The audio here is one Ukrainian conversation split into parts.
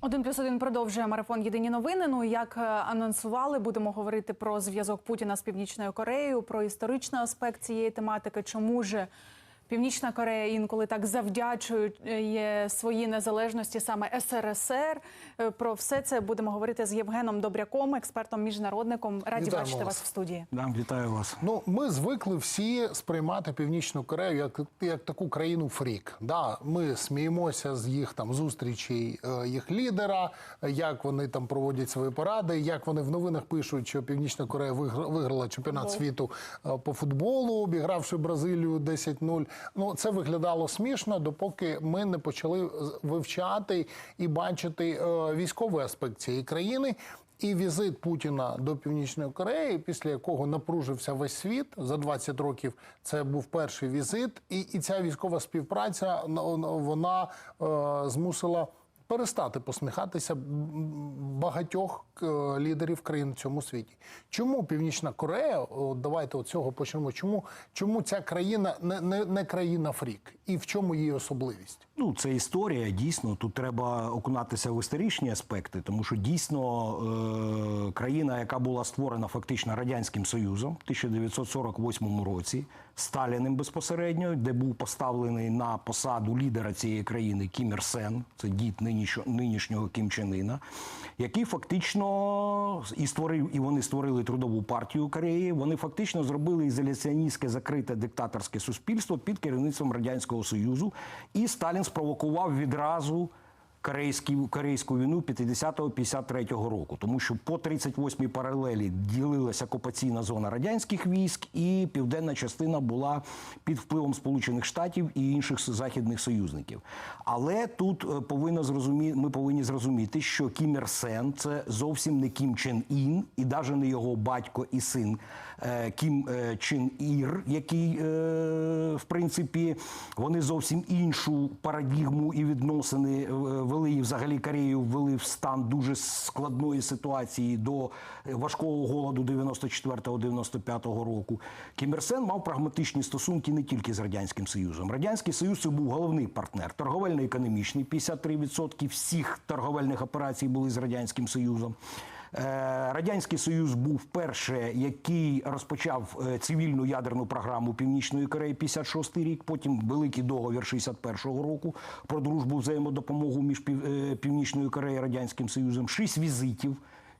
Один плюс один продовжує марафон Єдині новини. Ну як е, анонсували, будемо говорити про зв'язок Путіна з Північною Кореєю, про історичний аспект цієї тематики. Чому ж Північна Корея інколи так завдячує своїй незалежності саме СРСР? Е, Про все це будемо говорити з Євгеном Добряком, експертом міжнародником. Раді Вітаємо бачити вас. вас в студії. Да, вітаю вас. Ну, ми звикли всі сприймати Північну Корею як, як таку країну фрік. Да, ми сміємося з їх там зустрічей е, їх лідера, як вони там проводять свої поради, як вони в новинах пишуть, що Північна Корея вигра- виграла чемпіонат світу е, по футболу, обігравши Бразилію 10-0. Ну, це виглядало смішно, допоки ми не почали вивчати і бачити е, військовий аспект цієї країни. І візит Путіна до Північної Кореї, після якого напружився весь світ за 20 років, це був перший візит, і, і ця військова співпраця вона е, змусила перестати посміхатися багатьох е, лідерів країн в цьому світі. Чому Північна Корея? От давайте от цього почнемо. Чому, чому ця країна не, не, не країна фрік? І в чому її особливість? Ну, це історія. Дійсно, тут треба окунатися в історичні аспекти, тому що дійсно е- країна, яка була створена фактично радянським союзом в 1948 році, Сталіним безпосередньо, де був поставлений на посаду лідера цієї країни Кім Ір Сен, це дід нинішнього, Кім Чен Іна, який фактично і створив, і вони створили трудову партію Кореї. Вони фактично зробили ізоляціоністське закрите диктаторське суспільство під керівництвом радянського союзу, і Сталін спровокував відразу. Корейську, війну 50-53 року, тому що по 38-й паралелі ділилася окупаційна зона радянських військ, і південна частина була під впливом Сполучених Штатів і інших західних союзників. Але тут е, повинно зрозумі... ми повинні зрозуміти, що Кім Ір Сен це зовсім не Кім Чен Ін, і навіть не його батько і син е, Кім е, Чен Ір, який, в принципі, вони зовсім іншу парадігму і відносини е, вели і взагалі Корею ввели в стан дуже складної ситуації до важкого голоду 94-95 року. Кім Ір Сен мав прагматичні стосунки не тільки з радянським союзом. Радянський союз це був головний партнер, торговельно-економічний. 53% всіх торговельних операцій були з радянським союзом. Е, Радянський Союз був перше, який розпочав е, цивільну ядерну програму Північної Кореї 56 рік. Потім великий договір 61-го року про дружбу взаємодопомогу між е, Північною Кореєю і Радянським Союзом. Шість візитів.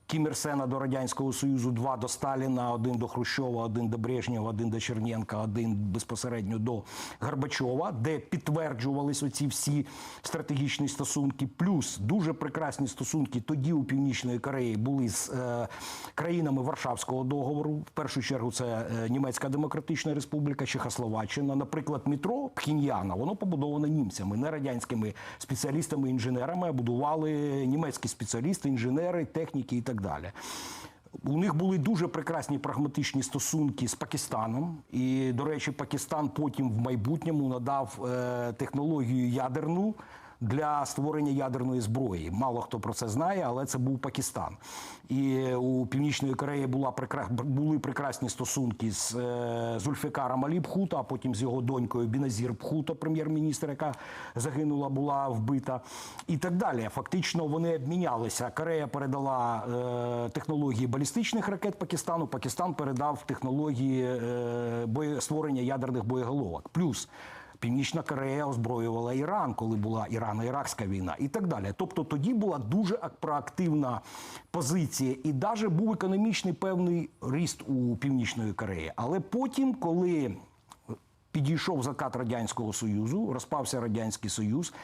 Кім Ір Сена до Радянського Союзу, два до Сталіна, один до Хрущова, один до Брежнєва, один до Черненка, один безпосередньо до Горбачова, де підтверджувались оці всі стратегічні стосунки. Плюс дуже прекрасні стосунки тоді у Північної Кореї були з е, країнами Варшавського договору. В першу чергу це е, Німецька Демократична Республіка, Чехословаччина. Наприклад, метро Пхіньяна, воно побудоване німцями, не радянськими спеціалістами, інженерами, а будували німецькі спеціалісти, інженери, техніки і так далі. У них були дуже прекрасні прагматичні стосунки з Пакистаном. І, до речі, Пакистан потім в майбутньому надав е, технологію ядерну. Для створення ядерної зброї мало хто про це знає, але це був Пакистан. І у Північної Кореї була були прекрасні стосунки з е, Зульфікаром Алі Бхута, а потім з його донькою Біназір Бхута, прем'єр-міністр, яка загинула, була вбита, і так далі. Фактично вони обмінялися. Корея передала е, технології балістичних ракет Пакистану. Пакистан передав технології е, створення ядерних боєголовок. Плюс Північна Корея озброювала Іран, коли була Ірано-Іракська війна, і так далі. Тобто тоді була дуже ак- проактивна позиція, і навіть був економічний певний ріст у Північної Кореї. Але потім, коли підійшов закат радянського союзу, розпався радянський союз.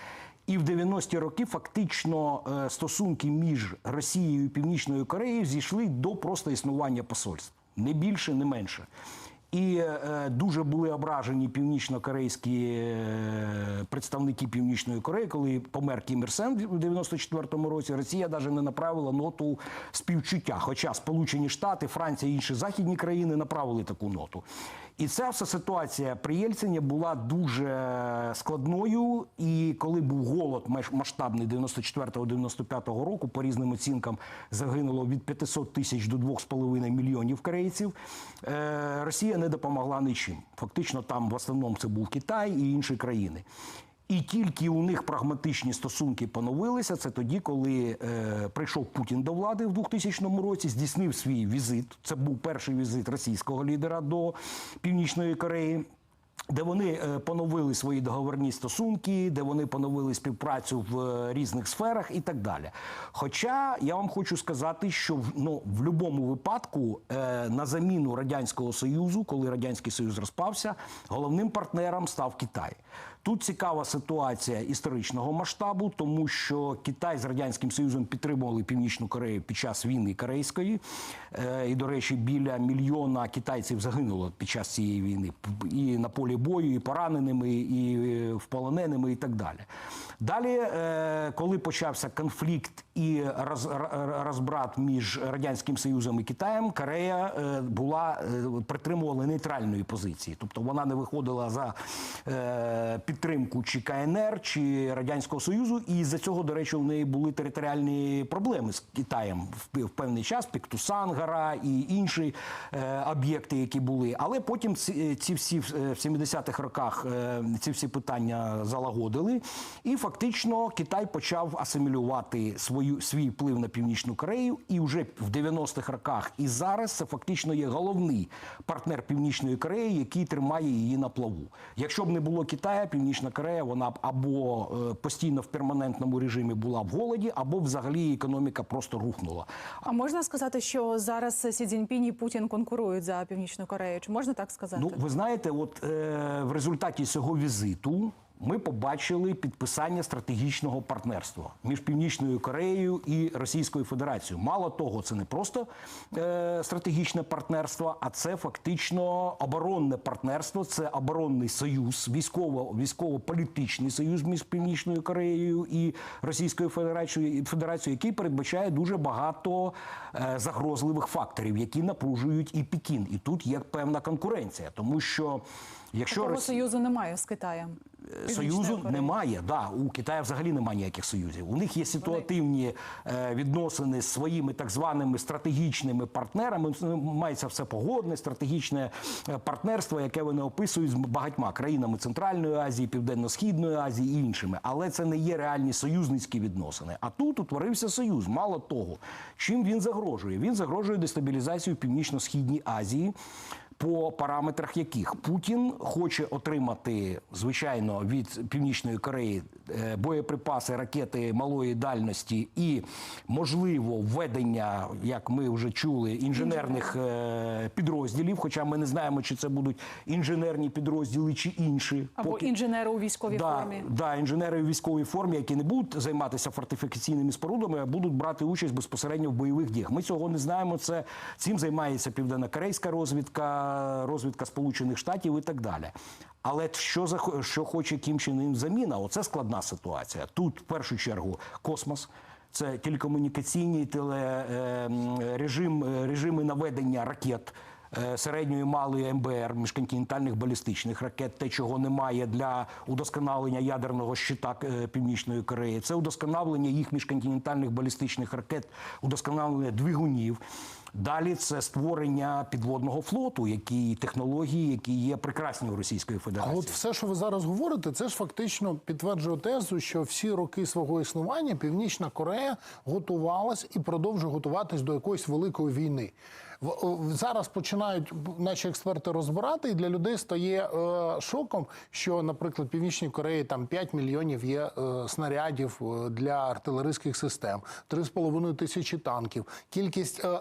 І в 90-ті роки фактично е, стосунки між Росією і Північною Кореєю зійшли до просто існування посольств. Не більше, не менше. І е, дуже були ображені північно-корейські е, представники Північної Кореї, коли помер Кім Ір Сен в 94-му році. Росія навіть не направила ноту співчуття. Хоча Сполучені Штати, Франція і інші західні країни направили таку ноту. І ця вся ситуація при Єльцині була дуже складною. І коли був голод масштабний 94-95 року, по різним оцінкам загинуло від 500 тисяч до 2,5 мільйонів корейців. е, Росія не допомогла нічим. Фактично, там в основному це був Китай і інші країни. І тільки у них прагматичні стосунки поновилися. Це тоді, коли е, прийшов Путін до влади в 2000 році, здійснив свій візит. Це був перший візит російського лідера до Північної Кореї. Де вони е, поновили свої договорні стосунки, де вони поновили співпрацю в е, різних сферах і так далі. Хоча я вам хочу сказати, що ну, в будь-якому випадку е, на заміну радянського союзу, коли радянський союз розпався, головним партнером став Китай. Тут цікава ситуація історичного масштабу, тому що Китай з радянським союзом підтримували Північну Корею під час війни корейської. Е, І, до речі, біля мільйона китайців загинуло під час цієї війни і на полі бою, і пораненими, і е, вполоненими, і так далі. Далі, е, коли почався конфлікт і роз- розбрат між радянським союзом і Китаєм, Корея е, була е, притримувала нейтральної позиції, тобто вона не виходила за е, підтримку чи КНР, чи радянського союзу, і за цього, до речі, у неї були територіальні проблеми з Китаєм в, певний час. Піктусан, гора і інші об'єкти, які були. Але потім ці, всі в е, 70-х роках ці всі питання залагодили, і фактично Китай почав асимілювати свою свій вплив на північну Корею. І вже в 90-х роках і зараз це фактично є головний партнер Північної Кореї, який тримає її на плаву. Якщо б не було Китая, Північна Корея вона б або е, постійно в перманентному режимі була в голоді, або взагалі економіка просто рухнула. А можна сказати, що зараз Сі Цзіньпінь і Путін конкурують за Північну Корею? Чи можна так сказати? Ну, ви знаєте, от е, в результаті цього візиту ми побачили підписання стратегічного партнерства між Північною Кореєю і Російською Федерацією. Мало того, це не просто е, стратегічне партнерство, а це фактично оборонне партнерство, це оборонний союз, військово, військово-політичний союз між Північною Кореєю і Російською Федерацією, Федерацією, який передбачає дуже багато е, загрозливих факторів, які напружують і Пекін. І тут є певна конкуренція, тому що якщо Такого Росі- союзу немає з Китаєм. Союзу немає. Да, у Китаю взагалі немає ніяких союзів. У них є ситуативні е, відносини з своїми так званими стратегічними партнерами. Мається все погодне, стратегічне е, партнерство, яке вони описують з багатьма країнами Центральної Азії, Південно-Східної Азії і іншими. Але це не є реальні союзницькі відносини. А тут утворився союз. Мало того, чим він загрожує? Він загрожує дестабілізацію в Північно-Східній Азії по параметрах яких Путін хоче отримати звичайно від Північної Кореї е, боєприпаси, ракети малої дальності і можливо введення, як ми вже чули, інженерних е, підрозділів. Хоча ми не знаємо, чи це будуть інженерні підрозділи чи інші. Або Поки- інженери у військовій да, формі. Да, інженери у військовій формі, які не будуть займатися фортифікаційними спорудами, а будуть брати участь безпосередньо в бойових діях. Ми цього не знаємо. Це цим займається південно-корейська розвідка, розвідка Сполучених Штатів і так далі. Але що за що хоче Кім Чен Ін заміна? Оце складна ситуація. Тут в першу чергу космос. Це телекомунікаційні теле, е, е, режими наведення ракет е, середньої малої МБР, міжконтинентальних балістичних ракет, те, чого немає для удосконалення ядерного щита Північної Кореї. Це удосконалення їх міжконтинентальних балістичних ракет, удосконалення двигунів. Далі це створення підводного флоту, які технології, які є прекрасні у Російської А Федерації. от все, що ви зараз говорите, це ж фактично підтверджує тезу, що всі роки свого існування Північна Корея готувалась і продовжує готуватись до якоїсь великої війни. Зараз починають наші експерти розбирати, і для людей стає е, шоком, що, наприклад, в Північній Кореї там 5 мільйонів є е, снарядів е, для артилерійських систем, 3,5 тисячі танків. Кількість е, е,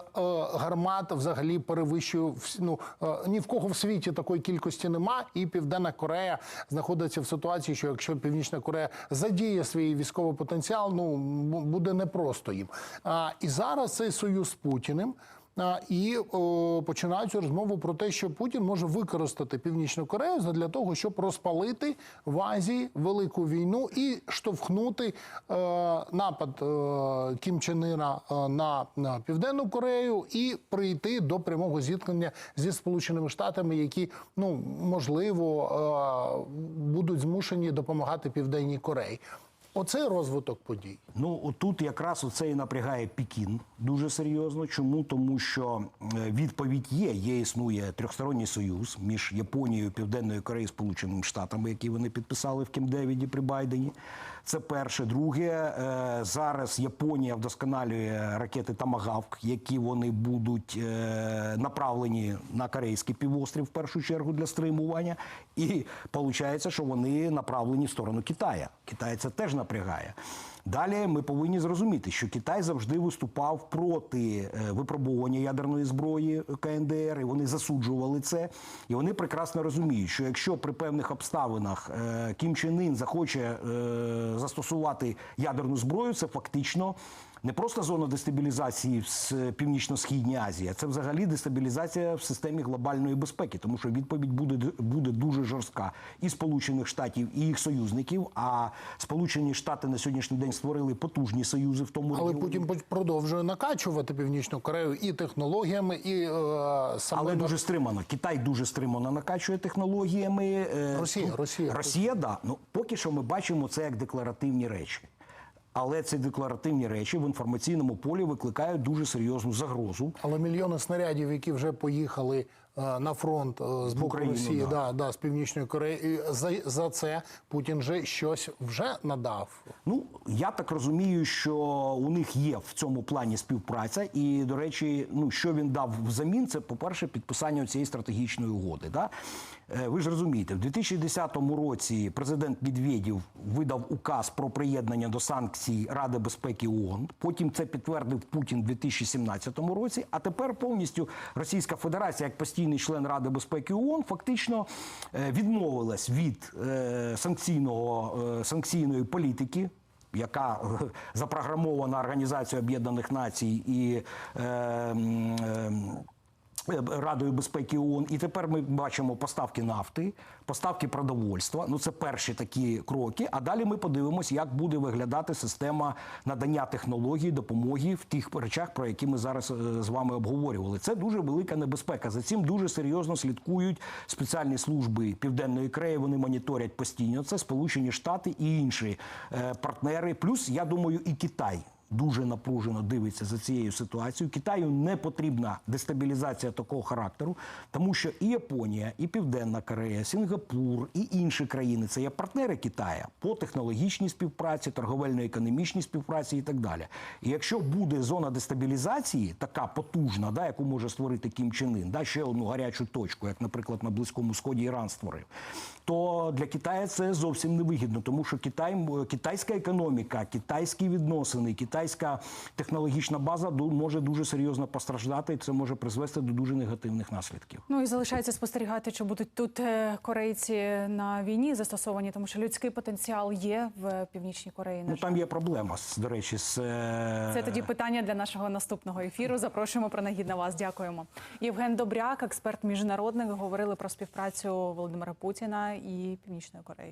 гармат взагалі перевищує ну, е, ні в кого в світі такої кількості нема. І Південна Корея знаходиться в ситуації, що якщо Північна Корея задіє свій військовий потенціал, ну буде непросто їм. А, і зараз цей союз з Путіним. І о, починаються розмови про те, що Путін може використати Північну Корею для того, щоб розпалити в Азії велику війну і штовхнути е, напад е, Кім Чен Іна е, на, Південну Корею і прийти до прямого зіткнення зі Сполученими Штатами, які ну можливо будуть змушені допомагати Південній Кореї. Оцей розвиток подій. Ну отут якраз оце і напрягає Пекін дуже серйозно. Чому? Тому що е, відповідь є. Є існує трьохсторонній союз між Японією, Південною Кореєю, Сполученими Штатами, які вони підписали в Кім-Девіді при Байдені. Це перше. Друге, е, зараз Японія вдосконалює ракети Тамагавк, які вони будуть е, направлені на корейський півострів в першу чергу для стримування. І виходить, що вони направлені в сторону Китая. Китай це теж напрягає. Далі ми повинні зрозуміти, що Китай завжди виступав проти е, випробування ядерної зброї КНДР, і вони засуджували це. І вони прекрасно розуміють, що якщо при певних обставинах е, Кім Чен Ін захоче е, застосувати ядерну зброю, це фактично. Не просто зона дестабілізації в північно-східній Азії, а це взагалі дестабілізація в системі глобальної безпеки, тому що відповідь буде буде дуже жорстка і Сполучених Штатів, і їх союзників. А Сполучені Штати на сьогоднішній день створили потужні союзи в тому Але регіоні. Путін продовжує накачувати Північну Корею і технологіями, і е, саме Але дуже стримано. Китай дуже стримано накачує технологіями. Е, Росія, тут- Росія. Росія, да. Ну поки що ми бачимо це як декларативні речі. Але ці декларативні речі в інформаційному полі викликають дуже серйозну загрозу. Але мільйони снарядів, які вже поїхали е, на фронт е, з боку Україну, Росії, да. да. Да, з північної Кореї, за, за це Путін вже щось вже надав. Ну я так розумію, що у них є в цьому плані співпраця, і до речі, ну що він дав взамін, це по-перше, підписання цієї стратегічної угоди. Да? Е, Ви ж розумієте, в 2010 році президент Медведєв видав указ про приєднання до санкцій Ради безпеки ООН. Потім це підтвердив Путін у 2017 році. А тепер повністю Російська Федерація, як постійний член Ради безпеки ООН, фактично е, відмовилась від е, санкційного санкційної політики яка запрограмована Організацією Об'єднаних Націй і е, е, Радою безпеки ООН. І тепер ми бачимо поставки нафти, поставки продовольства. Ну це перші такі кроки. А далі ми подивимося, як буде виглядати система надання технологій, допомоги в тих речах, про які ми зараз е, з вами обговорювали. Це дуже велика небезпека. За цим дуже серйозно слідкують спеціальні служби Південної Кореї. Вони моніторять постійно. Це Сполучені Штати і інші е, партнери. Плюс я думаю, і Китай дуже напружено дивиться за цією ситуацією. Китаю не потрібна дестабілізація такого характеру, тому що і Японія, і Південна Корея, Сінгапур і інші країни це є партнери Китая по технологічній співпраці, торговельно-економічній співпраці і так далі. І якщо буде зона дестабілізації, така потужна, да, яку може створити Кім Чен Ін, да, ще одну гарячу точку, як, наприклад, на Близькому Сході Іран створив, то для Китаю це зовсім не вигідно, тому що Китай, китайська економіка, китайські відносини, китайська технологічна база може дуже серйозно постраждати, і це може призвести до дуже негативних наслідків. Ну і залишається спостерігати, чи будуть тут е, корейці на війні застосовані, тому що людський потенціал є в північній Кореї. Ну там є проблема до речі, з е, Це тоді питання для нашого наступного ефіру. Запрошуємо принагідно вас. Дякуємо. Євген Добряк, експерт міжнародник, говорили про співпрацю Володимира Путіна і Північної Кореї.